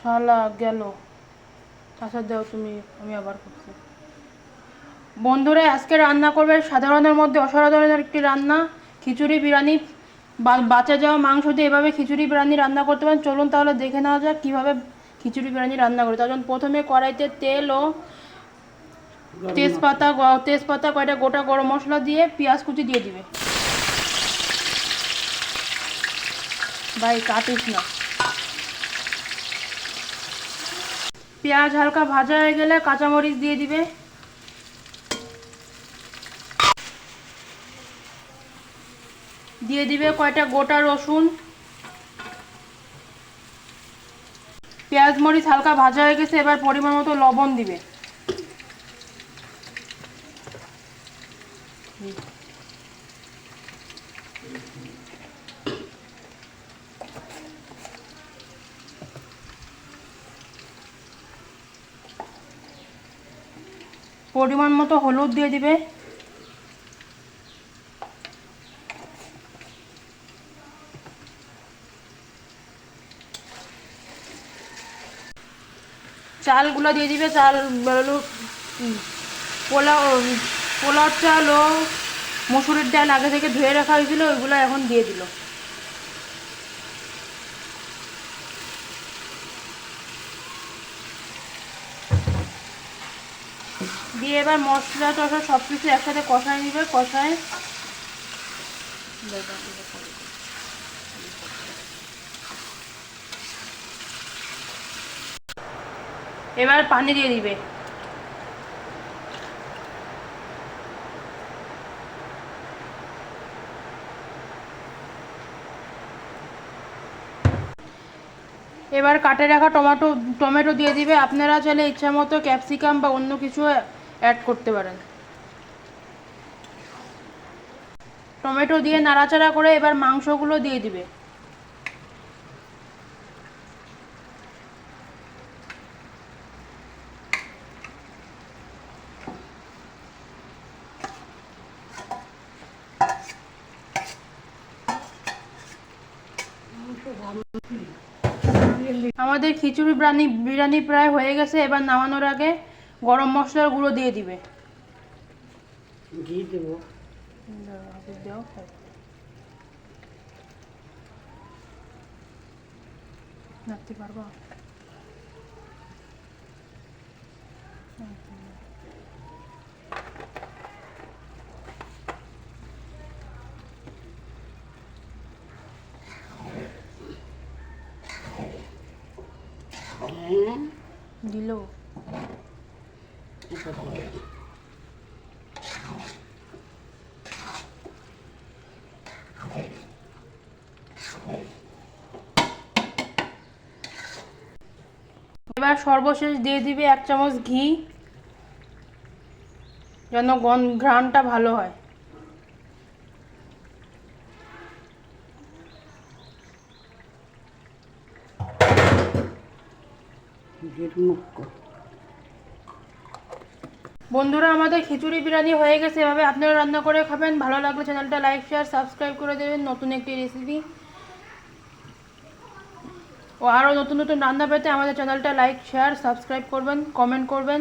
শালা গেল। আচ্ছা দাও তুমি, আমি আবার করছি। বন্ধুরা, আজকে রান্না করবে সাধারণের মধ্যে অসাধারণের একটি রান্না। খিচুড়ি, বিরিয়ানি বাঁচা যাওয়া মাংস দিয়ে এভাবে খিচুড়ি, বিরিয়ানি রান্না করতে পারেন। চলুন তাহলে দেখে নেওয়া যাক কীভাবে খিচুড়ি, বিরিয়ানি রান্না করে। তখন প্রথমে কড়াইতে তেল ও তেজপাতা তেজপাতা কয়টা গোটা গরম মশলা দিয়ে পেঁয়াজ কুচি দিয়ে দিবে। ভাই, কাটিস না। পেঁয়াজ হালকা ভাজা হয়ে গেলে কাঁচামরিচ দিয়ে দিবে। দিয়ে দিবে কয়টা গোটা রসুন। পেঁয়াজ মরিচ হালকা ভাজা হয়ে গেছে, এবার পরিমাণ মতো লবণ দিবে। পরিমাণ মতো হলুদ দিয়ে দিবে। চালগুলো দিয়ে দিবে, চাল পোলাও পোলাও চাল ও মসুরের ডাল আগে থেকে ধুয়ে রাখা হয়েছিল, ওইগুলো এখন দিয়ে দিল। দিয়ে এবার মশলা টশলা সব কিছু একসাথে কষায় নিবে কষায় এবার পানি দিয়ে দিবে। এবার কাটে রাখা টমেটো টমেটো দিয়ে দিবে। আপনারা চাইলে ইচ্ছা মতো ক্যাপসিকাম বা অন্য কিছু অ্যাড করতে পারেন। টমেটো দিয়ে নাড়াচাড়া করে এবার মাংসগুলো দিয়ে দিবে। আমাদের খিচুড়ি বিরিয়ানি বিরিয়ানি প্রায় হয়ে গেছে এবার নামানোর আগে গরম মশলার গুঁড়ো দিয়ে দিবে। ঘি দেবো। নাড়তে পারব? হ্যাঁ? দিল। এবার সর্বশেষ দিয়ে দিবে এক চামচ ঘি যেন ঘ্রাণটা ভালো হয়। বন্ধুরা, আমাদের খিচুড়ি বিরিয়ানি হয়ে গেছে। এভাবে আপনারা রান্না করে খাবেন। ভালো লাগলে চ্যানেলটা লাইক শেয়ার সাবস্ক্রাইব করে দেবেন। নতুন একটি রেসিপি ও আরও নতুন নতুন রান্না পেতে আমাদের চ্যানেলটা লাইক শেয়ার সাবস্ক্রাইব করবেন কমেন্ট করবেন।